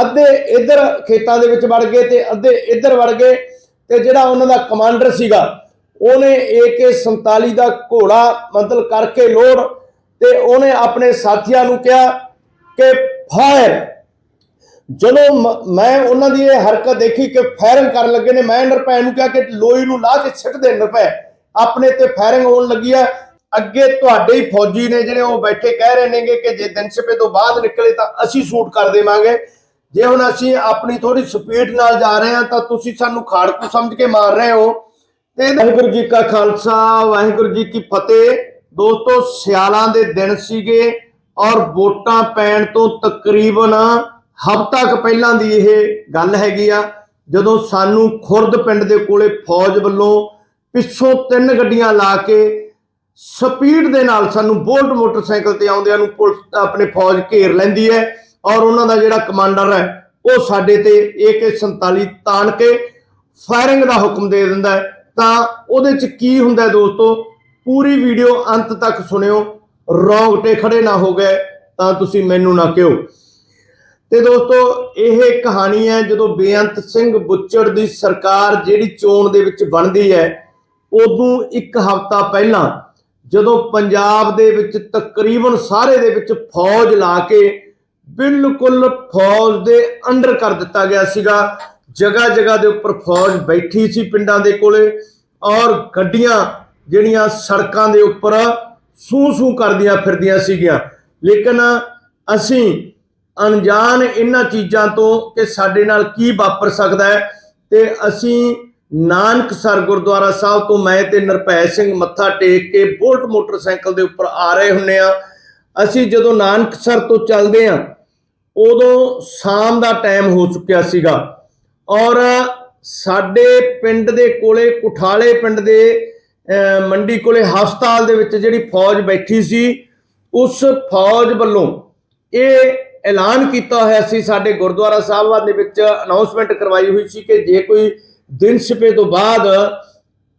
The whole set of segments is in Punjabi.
ਅੱਧੇ ਇੱਧਰ ਖੇਤਾਂ ਦੇ ਵਿੱਚ ਵੜ ਗਏ ਤੇ ਅੱਧੇ ਇੱਧਰ ਵੜ ਗਏ ਤੇ ਜਿਹੜਾ ਉਹਨਾਂ ਦਾ ਕਮਾਂਡਰ ਸੀਗਾ, ਉਹਨੇ AK47 ਦਾ ਘੋੜਾ ਮਤਲਬ ਕਰਕੇ ਲੋਡ ਤੇ ਉਹਨੇ ਆਪਣੇ ਸਾਥੀਆਂ ਨੂੰ ਕਿਹਾ ਕਿ ਫਾਇਰ। ਜਦੋਂ ਮ- ਮੈਂ ਉਹਨਾਂ ਦੀ ਇਹ ਹਰਕਤ ਦੇਖੀ ਕਿ ਫਾਇਰਿੰਗ ਕਰਨ ਲੱਗੇ ਨੇ, ਮੈਂ ਨਿਰਭੈ ਨੂੰ ਕਿਹਾ ਕਿ ਲੋਈ ਨੂੰ ਲਾ ਕੇ ਛੱਡ ਦੇ ਨਿਰਭੈ ਆਪਣੇ ਤੇ ਫਾਇਰਿੰਗ ਹੋਣ ਲੱਗੀ ਆ। ਅੱਗੇ ਤੁਹਾਡੇ ਹੀ ਫੌਜੀ ਨੇ ਜਿਹੜੇ ਉਹ ਬੈਠੇ ਕਹਿ ਰਹੇ ਨੇਗੇ ਕਿ ਜੇ ਦਿਨ ਛਪੇ ਤੋਂ ਬਾਅਦ ਨਿਕਲੇ ਤਾਂ ਅਸੀਂ ਸ਼ੂਟ ਕਰ ਦੇਵਾਂਗੇ। ਜੇ ਹੁਣ ਅਸੀਂ ਆਪਣੀ ਥੋੜੀ ਸਪੀਡ ਨਾਲ ਜਾ ਰਹੇ ਹਾਂ ਤਾਂ ਤੁਸੀਂ ਸਾਨੂੰ ਖਾੜਕੂ ਸਮਝ ਕੇ ਮਾਰ ਰਹੇ ਹੋ। ਤੇ ਵਾਹਿਗੁਰੂ ਜੀ ਕਾ ਖਾਲਸਾ, ਵਾਹਿਗੁਰੂ ਜੀ ਕੀ ਫਤਿਹ। ਦੋਸਤੋ, ਸਿਆਲਾਂ ਦੇ ਦਿਨ ਸੀਗੇ ਔਰ ਵੋਟਾਂ ਪੈਣ ਤੋਂ ਤਕਰੀਬਨ ਹਫ਼ਤਾ ਕੁ ਪਹਿਲਾਂ ਦੀ ਇਹ ਗੱਲ ਹੈਗੀ ਆ, ਜਦੋਂ ਸਾਨੂੰ ਖੁਰਦ ਪਿੰਡ ਦੇ ਕੋਲੇ ਫੌਜ ਵੱਲੋਂ ਪਿੱਛੋਂ ਤਿੰਨ ਗੱਡੀਆਂ ਲਾ ਕੇ ਸਪੀਡ ਦੇ ਨਾਲ ਸਾਨੂੰ ਬੋਲਟ ਮੋਟਰਸਾਈਕਲ ਤੇ ਆਉਂਦਿਆਂ ਨੂੰ ਪੁਲਿਸ ਆਪਣੇ ਫੌਜ ਘੇਰ ਲੈਂਦੀ ਹੈ। ਔਰ ਉਹਨਾਂ ਦਾ ਜਿਹੜਾ ਕਮਾਂਡਰ ਹੈ, ਉਹ ਸਾਡੇ ਤੇ AK47 ਤਾਣ ਕੇ ਫਾਇਰਿੰਗ ਦਾ ਹੁਕਮ ਦੇ ਦਿੰਦਾ ਹੈ। ਤਾਂ ਉਹਦੇ ਚ ਕੀ ਹੁੰਦਾ ਦੋਸਤੋ? ਪੂਰੀ ਵੀਡੀਓ ਅੰਤ ਤੱਕ ਸੁਣਿਓ। ਰੌਂਗਟੇ ਖੜੇ ਨਾ ਹੋ ਗਏ, ਤਾਂ ਤੁਸੀਂ ਮੈਨੂੰ ਨਾ ਕਿਹੋ। ਤੇ ਦੋਸਤੋ, ਇਹ ਕਹਾਣੀ ਹੈ, ਜਦੋਂ ਬੇਅੰਤ ਸਿੰਘ ਬੁੱਚੜ ਦੀ ਸਰਕਾਰ ਜਿਹੜੀ ਚੋਣ ਦੇ ਵਿੱਚ ਬਣਦੀ ਹੈ, ਉਦੋਂ ਇੱਕ ਹਫ਼ਤਾ ਪਹਿਲਾਂ ਜਦੋਂ ਪੰਜਾਬ ਦੇ ਵਿੱਚ ਤਕਰੀਬਨ ਸਾਰੇ ਦੇ ਵਿੱਚ ਫੌਜ ਲਾ ਕੇ ਬਿਲਕੁਲ ਫੌਜ ਦੇ ਅੰਡਰ ਕਰ ਦਿੱਤਾ ਗਿਆ ਸੀਗਾ। ਜਗ੍ਹਾ ਜਗ੍ਹਾ ਦੇ ਉੱਪਰ ਫੌਜ ਬੈਠੀ ਸੀ ਪਿੰਡਾਂ ਦੇ ਕੋਲੇ ਔਰ ਗੱਡੀਆਂ ਜਿਹੜੀਆਂ ਸੜਕਾਂ ਦੇ ਉੱਪਰ ਸੂ ਸੂ ਕਰਦੀਆਂ ਫਿਰਦੀਆਂ ਸੀਗੀਆਂ। ਲੇਕਿਨ ਅਸੀਂ ਅਣਜਾਣ ਇਹਨਾਂ ਚੀਜ਼ਾਂ ਤੋਂ ਕਿ ਸਾਡੇ ਨਾਲ ਕੀ ਵਾਪਰ ਸਕਦਾ ਹੈ ਤੇ ਅਸੀਂ ਨਾਨਕਸਰ ਗੁਰਦੁਆਰਾ ਸਾਹਿਬ ਤੋਂ ਮੈਂ ਤੇ ਨਿਰਭੈ ਸਿੰਘ ਮੱਥਾ ਟੇਕ ਕੇ ਬੋਲਟ ਮੋਟਰਸਾਈਕਲ ਦੇ ਉੱਪਰ ਆ ਰਹੇ ਹੁੰਨੇ ਆ। ਅਸੀਂ ਜਦੋਂ ਨਾਨਕਸਰ ਤੋਂ ਚੱਲਦੇ ਆ ਉਦੋਂ ਸ਼ਾਮ ਦਾ ਟਾਈਮ ਹੋ ਚੁੱਕਿਆ ਸੀਗਾ। ਔਰ ਸਾਡੇ ਪਿੰਡ ਦੇ ਕੋਲੇ ਕੁਠਾਲੇ ਪਿੰਡ ਦੇ ਅਹ, ਮੰਡੀ ਕੋਲੇ ਹਸਪਤਾਲ ਦੇ ਵਿੱਚ ਜਿਹੜੀ ਫੌਜ ਬੈਠੀ ਸੀ ਉਸ ਫੌਜ ਵੱਲੋਂ ਇਹ ਐਲਾਨ ਕੀਤਾ ਹੋਇਆ ਸੀ ਸਾਡੇ ਗੁਰਦੁਆਰਾ ਸਾਹਿਬਾਂ ਦੇ ਵਿੱਚ ਅਨਾਉਂਸਮੈਂਟ ਕਰਵਾਈ ਹੋਈ ਸੀ ਕਿ ਜੇ ਕੋਈ ਦਿਨ ਛਪੇ ਤੋਂ ਬਾਅਦ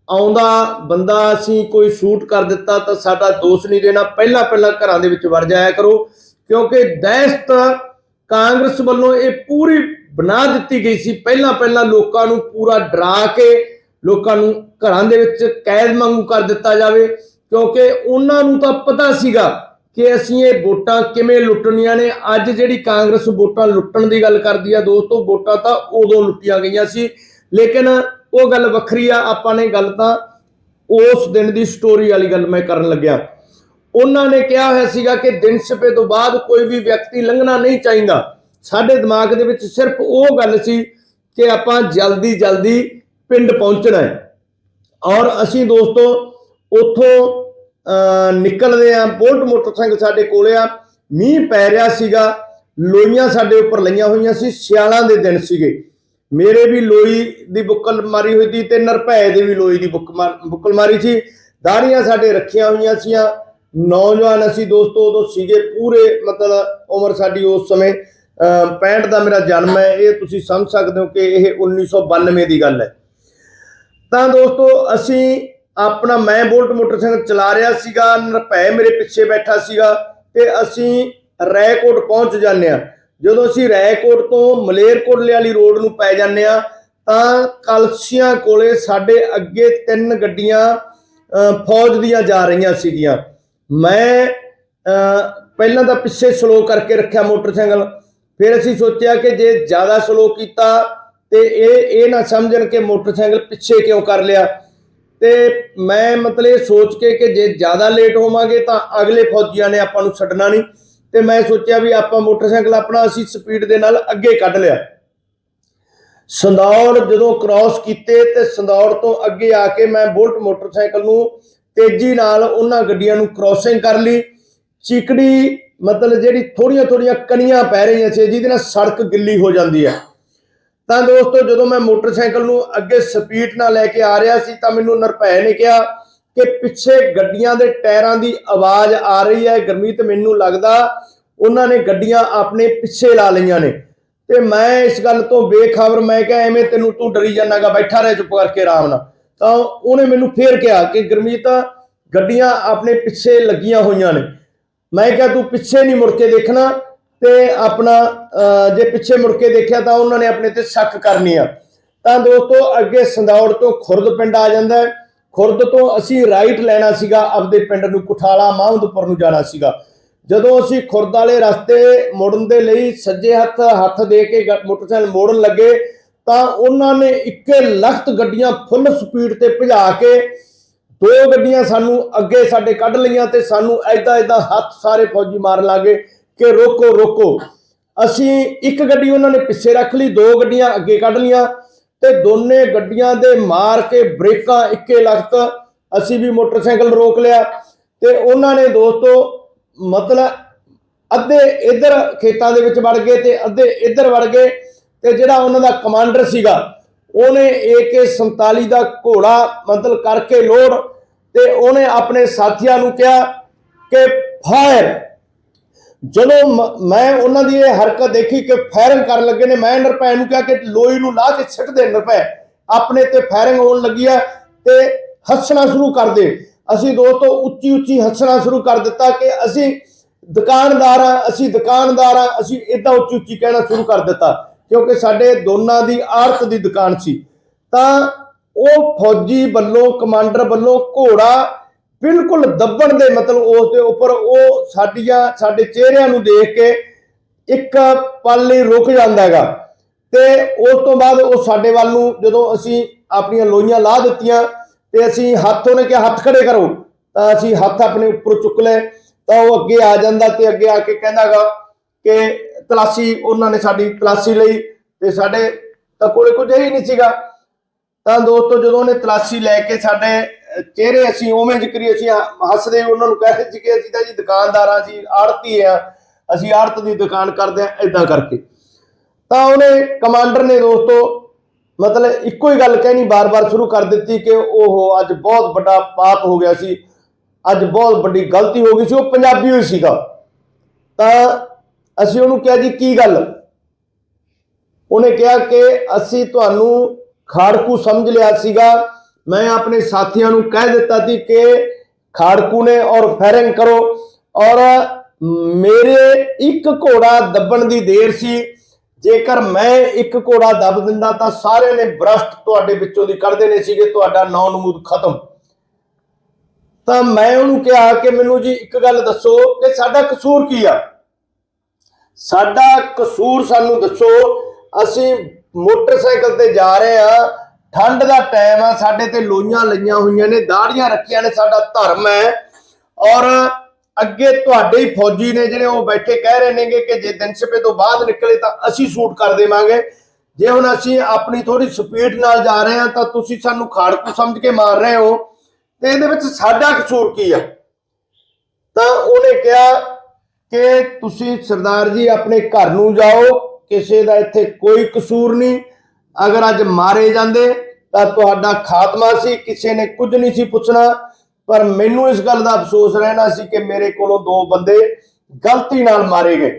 ਆਉਂਦਾ ਬੰਦਾ ਅਸੀਂ ਕੋਈ ਸ਼ੂਟ ਕਰ ਦਿੱਤਾ ਤਾਂ ਸਾਡਾ ਦੋਸ਼ ਨਹੀਂ ਦੇਣਾ ਪਹਿਲਾਂ ਪਹਿਲਾਂ ਘਰਾਂ ਦੇ ਵਿੱਚ ਵੜ ਜਾਇਆ ਕਰੋ। ਕਿਉਂਕਿ ਦਹਿਸ਼ਤ ਕਾਂਗਰਸ ਵੱਲੋਂ ਇਹ ਪੂਰੀ ਬਣਾ ਦਿੱਤੀ ਗਈ ਸੀ। ਪਹਿਲਾਂ ਪਹਿਲਾਂ ਲੋਕਾਂ ਨੂੰ ਪੂਰਾ ਡਰਾ ਕੇ ਲੋਕਾਂ ਨੂੰ ਘਰਾਂ ਦੇ ਵਿੱਚ ਕੈਦ ਵਾਂਗੂ ਕਰ ਦਿੱਤਾ ਜਾਵੇ, ਕਿਉਂਕਿ ਉਹਨਾਂ ਨੂੰ ਤਾਂ ਪਤਾ ਸੀਗਾ ਕਿ ਅਸੀਂ ਇਹ ਵੋਟਾਂ ਕਿਵੇਂ ਲੁੱਟਣੀਆਂ ਨੇ। ਅੱਜ ਜਿਹੜੀ ਕਾਂਗਰਸ ਵੋਟਾਂ ਲੁੱਟਣ ਦੀ ਗੱਲ ਕਰਦੀ ਆ ਦੋਸਤੋ, ਵੋਟਾਂ ਤਾਂ ਉਦੋਂ ਲੁੱਟੀਆਂ ਗਈਆਂ ਸੀ। ਲੇਕਿਨ ਉਹ ਗੱਲ ਵੱਖਰੀ ਆ। ਆਪਾਂ ਨੇ ਗੱਲ ਤਾਂ ਉਸ ਦਿਨ ਦੀ ਸਟੋਰੀ ਵਾਲੀ ਗੱਲ ਮੈਂ ਕਰਨ ਲੱਗਿਆ। ਉਹਨਾਂ ਨੇ ਕਿਹਾ ਹੋਇਆ ਸੀਗਾ ਕਿ ਦਿਨ ਛਪੇ ਤੋਂ ਬਾਅਦ ਕੋਈ ਵੀ ਵਿਅਕਤੀ ਲੰਘਣਾ ਨਹੀਂ ਚਾਹੀਦਾ। ਸਾਡੇ ਦਿਮਾਗ ਦੇ ਵਿੱਚ ਸਿਰਫ ਉਹ ਗੱਲ ਸੀ ਕਿ ਆਪਾਂ ਜਲਦੀ ਜਲਦੀ ਪਿੰਡ ਪਹੁੰਚਣਾ ਹੈ। ਔਰ ਅਸੀਂ ਦੋਸਤੋ ਉੱਥੋਂ ਅਹ, ਨਿਕਲਦੇ ਆ ਬੋਲਟ ਮੋਟਰਸਾਈਕਲ ਸਾਡੇ ਕੋਲੇ ਆ। ਮੀਂਹ ਪੈ ਰਿਹਾ ਸੀਗਾ। ਲੋਈਆਂ ਸਾਡੇ ਉੱਪਰ ਲਈਆਂ ਹੋਈਆਂ ਸੀ। ਸਿਆਲਾਂ ਦੇ ਦਿਨ ਸੀਗੇ। ਮੇਰੇ ਵੀ ਲੋਈ ਦੀ ਬੁੱਕਲ ਮਾਰੀ ਹੋਈ ਸੀ ਤੇ ਨਰਭੈ ਦੇ ਵੀ ਲੋਈ ਦੀ ਬੁੱਕ ਮਾਰ- ਬੁੱਕਲ ਮਾਰੀ ਸੀ। ਦਾੜੀਆਂ ਸਾਡੇ ਰੱਖੀਆਂ ਹੋਈਆਂ ਸੀਆਂ। ਨੌਜਵਾਨ ਅਸੀਂ ਦੋਸਤੋ ਉਦੋਂ ਸੀਗੇ ਪੂਰੇ ਮਤਲਬ ਉਮਰ ਸਾਡੀ ਉਸ ਸਮੇਂ ਅਹ, 65 ਦਾ ਮੇਰਾ ਜਨਮ ਹੈ ਇਹ ਤੁਸੀਂ ਸਮਝ ਸਕਦੇ ਹੋ ਕਿ ਇਹ 1992 ਦੀ ਗੱਲ ਹੈ। ਤਾਂ ਦੋਸਤੋ ਅਸੀਂ ਆਪਣਾ ਮੈਂ ਬੋਲਟ ਮੋਟਰਸਾਈਕਲ ਚਲਾ ਰਿਹਾ ਸੀਗਾ ਨਰਭੈ ਮੇਰੇ ਪਿੱਛੇ ਬੈਠਾ ਸੀਗਾ ਤੇ ਅਸੀਂ ਰੈਕੋਟ ਪਹੁੰਚ ਜਾਂਦੇ ਆ ਜਦੋਂ ਅਸੀਂ ਰੈਕੋਟ ਤੋਂ ਮਲੇਰਕੋਟਲੇ ਵਾਲੀ ਰੋਡ ਨੂੰ ਪੈ ਜਾਂਦੇ ਆ ਤਾਂ ਕਲਸੀਆਂ ਕੋਲੇ ਸਾਡੇ ਅੱਗੇ ਤਿੰਨ ਗੱਡੀਆਂ ਅਹ, ਫੌਜ ਦੀਆਂ ਜਾ ਰਹੀਆਂ ਸੀਗੀਆਂ। ਮੈਂ ਅਹ, ਪਹਿਲਾਂ ਤਾਂ ਪਿੱਛੇ ਸਲੋ ਕਰਕੇ ਰੱਖਿਆ ਮੋਟਰਸਾਈਕਲ। ਫਿਰ ਅਸੀਂ ਸੋਚਿਆ ਕਿ ਜੇ ਜ਼ਿਆਦਾ ਸਲੋ ਕੀਤਾ ਤੇ ਇਹ ਇਹ ਨਾ ਸਮਝਣ ਕਿ ਮੋਟਰਸਾਈਕਲ ਪਿੱਛੇ ਕਿਉਂ ਕਰ ਲਿਆ। ਤੇ ਮੈਂ ਮਤਲਬ ਇਹ ਸੋਚ ਕੇ ਕਿ ਜੇ ਜ਼ਿਆਦਾ ਲੇਟ ਹੋਵਾਂਗੇ ਤਾਂ ਅਗਲੇ ਫੌਜੀਆਂ ਨੇ ਆਪਾਂ ਨੂੰ ਛੱਡਣਾ ਨਹੀਂ। ਤੇ ਮੈਂ ਸੋਚਿਆ ਵੀ ਆਪਾਂ ਮੋਟਰਸਾਈਕਲ ਆਪਣਾ ਅਸੀਂ ਸਪੀਡ ਦੇ ਨਾਲ ਅੱਗੇ ਕੱਢ ਲਿਆ। ਸੰਦੌੜ ਜਦੋਂ ਕ੍ਰਾਸ ਕੀਤੇ ਤੇ ਸੰਦੌੜ ਤੋਂ ਅੱਗੇ ਆ ਕੇ ਮੈਂ ਬੁਲਟ ਮੋਟਰਸਾਈਕਲ ਨੂੰ ਤੇਜ਼ੀ ਨਾਲ ਉਹਨਾਂ ਗੱਡੀਆਂ ਨੂੰ ਕ੍ਰਾਸਿੰਗ ਕਰ ਲਈ। ਚਿਕੜੀ ਮਤਲਬ ਜਿਹੜੀ ਥੋੜੀਆਂ ਥੋੜੀਆਂ ਕਣੀਆਂ ਪੈ ਰਹੀਆਂ ਸੀ, ਜਿਹਦੇ ਨਾਲ ਸੜਕ ਗਿੱਲੀ ਹੋ ਜਾਂਦੀ ਹੈ ਤਾਂ ਦੋਸਤੋ, ਜਦੋਂ ਮੈਂ ਮੋਟਰਸਾਈਕਲ ਨੂੰ ਅੱਗੇ ਸਪੀਡ ਨਾਲ ਲੈ ਕੇ ਆ ਰਿਹਾ ਸੀ, ਤਾਂ ਮੈਨੂੰ ਨਰਭੈ ਨੇ ਕਿਹਾ ਕਿ ਪਿੱਛੇ ਗੱਡੀਆਂ ਦੇ ਟਾਇਰਾਂ ਦੀ ਆਵਾਜ਼ ਆ ਰਹੀ ਹੈ। ਗਰਮੀਤ, ਮੈਨੂੰ ਲੱਗਦਾ ਉਹਨਾਂ ਨੇ ਗੱਡੀਆਂ ਆਪਣੇ ਪਿੱਛੇ ਲਾ ਲਈਆਂ ਨੇ। ਤੇ ਮੈਂ ਇਸ ਗੱਲ ਤੋਂ ਬੇਖਬਰ, ਮੈਂ ਕਿਹਾ, ਐਵੇਂ ਤੈਨੂੰ ਤੂੰ ਡਰੀ ਜਾਣਾਗਾ ਬੈਠਾ ਰਹਿ ਚੁੱਪ ਕਰਕੇ ਆਰਾਮ ਨਾਲ। ਤਾਂ ਉਹਨੇ ਮੈਨੂੰ ਫੇਰ ਕਿਹਾ ਕਿ ਗਰਮੀਤ, ਗੱਡੀਆਂ ਆਪਣੇ ਪਿੱਛੇ ਲੱਗੀਆਂ ਹੋਈਆਂ ਨੇ। ਮੈਂ ਕਿਹਾ, ਤੂੰ ਪਿੱਛੇ ਨਹੀਂ ਮੁੜ ਕੇ ਦੇਖਣਾ ਤੇ ਆਪਣਾ ਜੇ ਪਿੱਛੇ ਮੁੜ ਕੇ ਦੇਖਿਆ ਤਾਂ ਉਹਨਾਂ ਨੇ ਆਪਣੇ ਤੇ ਸ਼ੱਕ ਕਰਨੀ ਆ। ਤਾਂ ਦੋਸਤੋ, ਅੱਗੇ ਸੰਦੌੜ ਤੋਂ ਖੁਰਦ ਪਿੰਡ ਆ ਜਾਂਦਾ ਖੁਰਦ ਤੋਂ ਅਸੀਂ ਰਾਈਟ ਲੈਣਾ ਸੀਗਾ, ਆਪਦੇ ਪਿੰਡ ਨੂੰ ਕੁਠਾਲਾ, ਮਾਹਮਦਪੁਰ ਨੂੰ ਜਾਣਾ ਸੀਗਾ। ਜਦੋਂ ਅਸੀਂ ਖੁਰਦ ਵਾਲੇ ਰਸਤੇ ਮੁੜਨ ਦੇ ਲਈ ਸੱਜੇ ਹੱਥ ਹੱਥ ਦੇ ਕੇ ਮੋਟਰਸਾਈਕਲ ਮੋੜਨ ਲੱਗੇ ਤਾਂ ਉਹਨਾਂ ਨੇ ਇੱਕੇ ਲਖਤ ਗੱਡੀਆਂ ਫੁੱਲ ਸਪੀਡ ਤੇ ਭਜਾ ਕੇ ਦੋ ਗੱਡੀਆਂ ਸਾਨੂੰ ਅੱਗੇ ਸਾਡੇ ਕੱਢ ਲਈਆਂ ਤੇ ਸਾਨੂੰ ਐਦਾਂ ਐਦਾਂ ਹੱਥ ਸਾਰੇ ਫੌਜੀ ਮਾਰਨ ਲੱਗੇ ਕਿ ਰੋਕੋ ਰੋਕੋ। ਅਸੀਂ ਇੱਕ ਗੱਡੀ ਉਹਨਾਂ ਨੇ ਪਿੱਛੇ ਰੱਖ ਲਈ, ਦੋ ਗੱਡੀਆਂ ਅੱਗੇ ਕੱਢ ਲਈਆਂ ਤੇ ਦੋਨੇ ਗੱਡੀਆਂ ਦੇ ਮਾਰ ਕੇ ਬ੍ਰੇਕਾਂ ਇੱਕੇ ਲਖਤ ਅਸੀਂ ਵੀ ਮੋਟਰਸਾਈਕਲ ਰੋਕ ਲਿਆ ਤੇ ਉਹਨਾਂ ਨੇ ਦੋਸਤੋ ਮਤਲਬ ਅੱਧੇ ਇੱਧਰ ਖੇਤਾਂ ਦੇ ਵਿੱਚ ਵੜ ਗਏ ਤੇ ਅੱਧੇ ਇੱਧਰ ਵੜ ਗਏ ਤੇ ਜਿਹੜਾ ਉਹਨਾਂ ਦਾ ਕਮਾਂਡਰ ਸੀਗਾ, ਉਹਨੇ AK47 ਦਾ ਘੋੜਾ ਮਤਲਬ ਕਰਕੇ ਲੋਡ ਤੇ ਉਹਨੇ ਆਪਣੇ ਸਾਥੀਆਂ ਨੂੰ ਕਿਹਾ ਕਿ ਫਾਇਰ। ਜਦੋਂ ਮ- ਮੈਂ ਉਹਨਾਂ ਦੀ ਇਹ ਹਰਕਤ ਦੇਖੀ ਕਿ ਫਾਇਰਿੰਗ ਕਰਨ ਲੱਗੇ ਨੇ, ਮੈਂ ਨਿਰਭੈ ਨੂੰ ਕਿਹਾ ਕਿ ਲੋਈ ਨੂੰ ਲਾ ਕੇ ਛੱਡ ਦੇ ਨਿਰਭੈ। ਆਪਣੇ ਤੇ ਫਾਇਰਿੰਗ ਹੋਣ ਲੱਗੀ ਹੈ ਤੇ ਹੱਸਣਾ ਸ਼ੁਰੂ ਕਰ ਦੇ। ਅਸੀਂ ਦੋਸਤੋ ਉੱਚੀ ਉੱਚੀ ਹੱਸਣਾ ਸ਼ੁਰੂ ਕਰ ਦਿੱਤਾ ਕਿ ਅਸੀਂ ਦੁਕਾਨਦਾਰ ਆ, ਅਸੀਂ ਦੁਕਾਨਦਾਰ ਆ, ਅਸੀਂ ਇਦਾਂ ਉੱਚੀ ਉੱਚੀ ਕਹਿਣਾ ਸ਼ੁਰੂ ਕਰ ਦਿੱਤਾ। ਕਿਉਂਕਿ ਸਾਡੇ ਦੋਨਾਂ ਦੀ ਆਰਤ ਦੀ ਦੁਕਾਨ ਸੀ। ਤਾਂ ਉਹ ਫੌਜੀ ਵੱਲੋਂ, ਕਮਾਂਡਰ ਵੱਲੋਂ ਘੋੜਾ ਬਿਲਕੁਲ ਦੱਬਣ ਦੇ ਮਤਲਬ ਉਸ ਦੇ ਉੱਪਰ ਉਹ ਸਾਡੀਆਂ, ਸਾਡੇ ਚਿਹਰਿਆਂ ਨੂੰ ਦੇਖ ਕੇ ਇੱਕ ਪਲ ਲਈ ਰੁਕ ਜਾਂਦਾ ਹੈਗਾ। ਤੇ ਉਸ ਤੋਂ ਬਾਅਦ ਉਹ ਸਾਡੇ ਵੱਲ ਨੂੰ ਜਦੋਂ ਅਸੀਂ ਆਪਣੀਆਂ ਲੋਈਆਂ ਲਾ ਦਿੱਤੀਆਂ ਤੇ ਅਸੀਂ ਹੱਥ, ਉਹਨੇ ਕਿਹਾ, ਹੱਥ ਖੜੇ ਕਰੋ। ਤਾਂ ਅਸੀਂ ਹੱਥ ਆਪਣੇ ਉੱਪਰ ਚੁੱਕ ਲਏ। ਤਾਂ ਉਹ ਅੱਗੇ ਆ ਜਾਂਦਾ ਤੇ ਅੱਗੇ ਆ ਕੇ ਕਹਿੰਦਾਗਾ ਕਿ ਤਲਾਸੀ, ਉਹਨਾਂ ਨੇ ਸਾਡੀ ਤਲਾਸੀ ਲਈ ਤੇ ਸਾਡੇ ਤਾਂ ਕੋਲੇ ਕੁਝ ਹੀ ਨਹੀਂ ਸੀਗਾ। ਤਾਂ ਦੋਸਤੋ, ਜਦੋਂ ਉਹਨੇ ਤਲਾਸ਼ੀ ਲੈ ਕੇ ਸਾਡੇ ਚਿਹਰੇ ਅਸੀਂ ਉਵੇਂ ਜ਼ਿਕਰੀ, ਅਸੀਂ ਹੱਸਦੇ ਉਹਨਾਂ ਨੂੰ ਕਹਿ ਰਹੇ ਸੀ ਕਿ ਅਸੀਂ ਤਾਂ ਜੀ ਦੁਕਾਨਦਾਰਾਂ ਸੀ ਆੜਤੀ ਆ ਅਸੀਂ ਆੜਤ ਦੀ ਦੁਕਾਨ ਕਰਦੇ ਆ ਇਦਾਂ ਕਰਕੇ। ਤਾਂ ਉਹਨੇ ਕਮਾਂਡਰ ਨੇ ਦੋਸਤੋ, ਮਤਲਬ ਇੱਕੋ ਹੀ ਗੱਲ ਕਹਿਣੀ ਬਾਰ-ਬਾਰ ਸ਼ੁਰੂ ਕਰ ਦਿੱਤੀ ਕਿ ਉਹ ਅੱਜ ਬਹੁਤ ਵੱਡਾ ਪਾਪ ਹੋ ਗਿਆ ਸੀ, ਅੱਜ ਬਹੁਤ ਵੱਡੀ ਗਲਤੀ ਹੋ ਗਈ ਸੀ, ਉਹ ਪੰਜਾਬੀ ਹੋਈ ਸੀਗਾ। ਤਾਂ ਅਸੀਂ ਉਹਨੂੰ ਕਿਹਾ ਜੀ, ਕੀ ਗੱਲ? ਉਹਨੇ ਕਿਹਾ ਕਿ ਅਸੀਂ ਤੁਹਾਨੂੰ ਖਾੜਕੂ ਸਮਝ ਲਿਆ ਸੀਗਾ। ਮੈਂ ਆਪਣੇ ਸਾਥੀਆਂ ਨੂੰ ਕਹਿ ਦਿੱਤਾ ਸੀ ਕਿ ਖਾੜਕੂ ਨੇ ਔਰ ਫੈਰਿੰਗ ਕਰੋ। ਔਰ ਮੇਰੇ ਇੱਕ ਘੋੜਾ ਦੱਬਣ ਦੀ ਦੇਰ ਸੀ। ਜੇਕਰ ਮੈਂ ਇੱਕ ਘੋੜਾ ਦੱਬ ਦਿੰਦਾ ਤਾਂ ਸਾਰਿਆਂ ਨੇ ਬ੍ਰਸ਼ਟ ਤੁਹਾਡੇ ਵਿੱਚੋਂ ਦੀ ਕੱਢ ਦੇਣੇ ਸੀਗੇ, ਤੁਹਾਡਾ ਨੌ ਨਮੂਦ ਖਤਮ। ਤਾਂ ਮੈਂ ਉਹਨੂੰ ਕਿਹਾ ਕਿ ਮੈਨੂੰ ਜੀ ਇੱਕ ਗੱਲ ਦੱਸੋ ਕਿ ਸਾਡਾ ਕਸੂਰ ਕੀ ਆ? ਸਾਡਾ ਕਸੂਰ ਸਾਨੂੰ ਦੱਸੋ, ਅਸੀਂ ਮੋਟਰਸਾਈਕਲ ਤੇ ਜਾ ਰਹੇ ਆ, ਠੰਡ ਦਾ ਟਾਈਮ ਆ, ਸਾਡੇ ਤੇ ਲੋਈਆਂ ਲਈਆਂ ਹੋਈਆਂ ਨੇ, ਦਾੜੀਆਂ ਰੱਖੀਆਂ ਨੇ, ਸਾਡਾ ਧਰਮ ਹੈ। ਔਰ ਅੱਗੇ ਤੁਹਾਡੇ ਹੀ ਫੌਜੀ ਨੇ ਜਿਹੜੇ ਉਹ ਬੈਠੇ ਕਹਿ ਰਹੇ ਨੇਗੇ ਕਿ ਜੇ ਦਿਨ ਛਪੇ ਤੋਂ ਬਾਅਦ ਨਿਕਲੇ ਤਾਂ ਅਸੀਂ ਸ਼ੂਟ ਕਰ ਦੇਵਾਂਗੇ। ਜੇ ਹੁਣ ਅਸੀਂ ਆਪਣੀ ਥੋੜੀ ਸਪੀਡ ਨਾਲ ਜਾ ਰਹੇ ਹਾਂ ਤਾਂ ਤੁਸੀਂ ਸਾਨੂੰ ਖਾੜਕੂ ਸਮਝ ਕੇ ਮਾਰ ਰਹੇ ਹੋ। ਤੇ ਇਹਦੇ ਵਿੱਚ ਸਾਡਾ ਕਸੂਰ ਕੀ ਆ? ਤਾਂ ਉਹਨੇ ਕਿਹਾ ਕਿ ਤੁਸੀਂ ਸਰਦਾਰ ਜੀ ਆਪਣੇ ਘਰ ਨੂੰ ਜਾਓ, ਕਿਸੇ ਦਾ ਇੱਥੇ ਕੋਈ ਕਸੂਰ ਨਹੀਂ। ਅਗਰ ਅੱਜ ਮਾਰੇ ਜਾਂਦੇ, ਤਾਂ ਤੁਹਾਡਾ ਖਾਤਮਾ ਸੀ, ਕਿਸੇ ਨੇ ਕੁਝ ਨਹੀਂ ਸੀ ਪੁੱਛਣਾ। ਪਰ ਮੈਨੂੰ ਇਸ ਗੱਲ ਦਾ ਅਫਸੋਸ ਰਹਿਣਾ ਸੀ ਕਿ ਮੇਰੇ ਕੋਲੋਂ ਦੋ ਬੰਦੇ ਗਲਤੀ ਨਾਲ ਮਾਰੇ ਗਏ।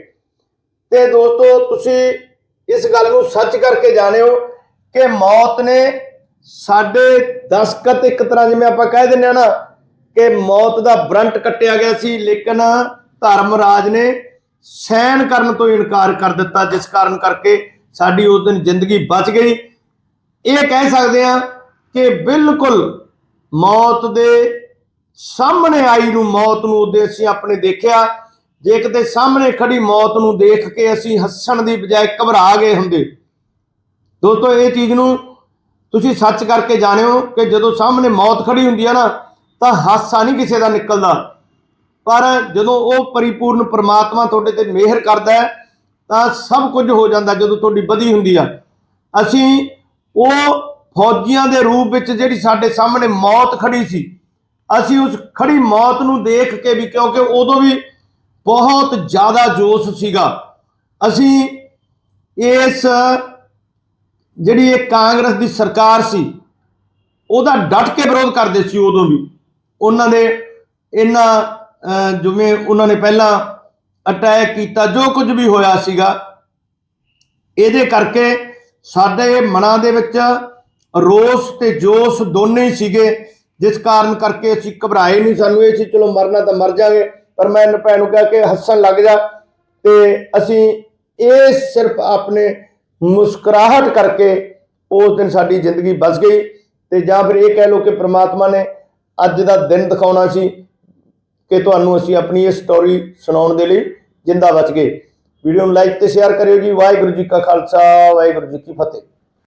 ਤੇ ਦੋਸਤੋ, ਤੁਸੀਂ ਇਸ ਗੱਲ ਨੂੰ ਸੱਚ ਕਰਕੇ ਜਾਣਿਓ ਕਿ ਮੌਤ ਨੇ ਸਾਡੇ ਦਸਕਤ ਇੱਕ ਤਰ੍ਹਾਂ ਜਿਵੇਂ ਆਪਾਂ ਕਹਿ ਦਿੰਦੇ ਆ ਨਾ, ਕਿ ਮੌਤ ਦਾ ਬਰੰਟ ਕੱਟਿਆ ਗਿਆ ਸੀ। ਲੇਕਿਨ ਧਰਮ ਰਾਜ ਨੇ ਸਹਿਣ ਕਰਨ ਤੋਂ ਇਨਕਾਰ ਕਰ ਦਿੱਤਾ, ਜਿਸ ਕਾਰਨ ਕਰਕੇ ਸਾਡੀ ਉਸ ਦਿਨ ਜ਼ਿੰਦਗੀ ਬਚ ਗਈ। ਇਹ ਕਹਿ ਸਕਦੇ ਆ ਕਿ ਬਿਲਕੁਲ ਮੌਤ ਦੇ ਸਾਹਮਣੇ ਆਈ ਨੂੰ, ਮੌਤ ਨੂੰ ਉਹਦੇ ਅਸੀਂ ਆਪਣੇ ਦੇਖਿਆ। ਜੇ ਕਿਤੇ ਸਾਹਮਣੇ ਖੜੀ ਮੌਤ ਨੂੰ ਦੇਖ ਕੇ ਅਸੀਂ ਹੱਸਣ ਦੀ ਬਜਾਏ ਘਬਰਾ ਗਏ ਹੁੰਦੇ। ਦੋਸਤੋ, ਇਹ ਚੀਜ਼ ਨੂੰ ਤੁਸੀਂ ਸੱਚ ਕਰਕੇ ਜਾਣਿਓ ਕਿ ਜਦੋਂ ਸਾਹਮਣੇ ਮੌਤ ਖੜੀ ਹੁੰਦੀ ਹੈ ਨਾ, ਤਾਂ ਹਾਸਾ ਨਹੀਂ ਕਿਸੇ ਦਾ ਨਿਕਲਦਾ। ਪਰ ਜਦੋਂ ਉਹ ਪਰਿਪੂਰਨ ਪ੍ਰਮਾਤਮਾ ਤੁਹਾਡੇ ਤੇ ਮਿਹਰ ਕਰਦਾ ਹੈ, ਤਾਂ ਸਭ ਕੁਝ ਹੋ ਜਾਂਦਾ ਜਦੋਂ ਤੁਹਾਡੀ ਬਦੀ ਹੁੰਦੀ ਆ। ਅਸੀਂ ਉਹ ਫੌਜੀਆਂ ਦੇ ਰੂਪ ਵਿੱਚ ਜਿਹੜੀ ਸਾਡੇ ਸਾਹਮਣੇ ਮੌਤ ਖੜੀ ਸੀ, ਅਸੀਂ ਉਸ ਖੜੀ ਮੌਤ ਨੂੰ ਦੇਖ ਕੇ ਵੀ ਕਿਉਂਕਿ ਉਦੋਂ ਵੀ ਬਹੁਤ ਜ਼ਿਆਦਾ ਜੋਸ਼ ਸੀਗਾ। ਅਸੀਂ ਇਸ ਜਿਹੜੀ ਇਹ ਕਾਂਗਰਸ ਦੀ ਸਰਕਾਰ ਸੀ, ਉਹਦਾ ਡਟ ਕੇ ਵਿਰੋਧ ਕਰਦੇ ਸੀ ਉਦੋਂ ਵੀ। ਉਹਨਾਂ ਦੇ ਇਹਨਾਂ ਜਿਵੇਂ ਉਹਨਾਂ ਨੇ ਪਹਿਲਾਂ ਅਟੈਕ ਕੀਤਾ, ਜੋ ਕੁਝ ਵੀ ਹੋਇਆ ਸੀਗਾ, ਇਹਦੇ ਕਰਕੇ ਸਾਡੇ ਮਨਾਂ ਦੇ ਵਿੱਚ ਰੋਸ ਤੇ ਜੋਸ਼ ਦੋਨੇ ਹੀ ਸੀਗੇ, ਜਿਸ ਕਾਰਨ ਕਰਕੇ ਅਸੀਂ ਘਬਰਾਏ ਨਹੀਂ, ਸਾਨੂੰ ਇਹ ਸੀ, ਚਲੋ ਮਰਨਾ ਤਾਂ ਮਰ ਜਾਗੇ, ਪਰ ਮੈਂ ਭੈਣ ਨੂੰ ਕਿਹਾ ਕਿ ਹੱਸਣ ਲੱਗ ਜਾ, ਤੇ ਅਸੀਂ ਇਹ ਸਿਰਫ ਆਪਣੇ ਮੁਸਕਰਾਹਟ ਕਰਕੇ ਉਸ ਦਿਨ ਸਾਡੀ ਜ਼ਿੰਦਗੀ ਬਸ ਗਈ, ਤੇ ਜਾਂ ਫਿਰ ਇਹ ਕਹਿ ਲਓ ਕਿ ਪ੍ਰਮਾਤਮਾ ਨੇ ਅੱਜ ਦਾ ਦਿਨ ਦਿਖਾਉਣਾ ਸੀ ਕਿ ਤੁਹਾਨੂੰ ਅਸੀਂ ਆਪਣੀ ਇਹ ਸਟੋਰੀ ਸੁਣਾਉਣ ਦੇ ਲਈ ਜਿੰਦਾ ਬਚ ਗਏ। ਵੀਡੀਓ ਨੂੰ ਲਾਈਕ ਤੇ ਸ਼ੇਅਰ ਕਰਿਓ ਜੀ। ਵਾਹਿਗੁਰੂ ਜੀ ਕਾ ਖਾਲਸਾ, ਵਾਹਿਗੁਰੂ ਜੀ ਕੀ ਫਤਿਹ।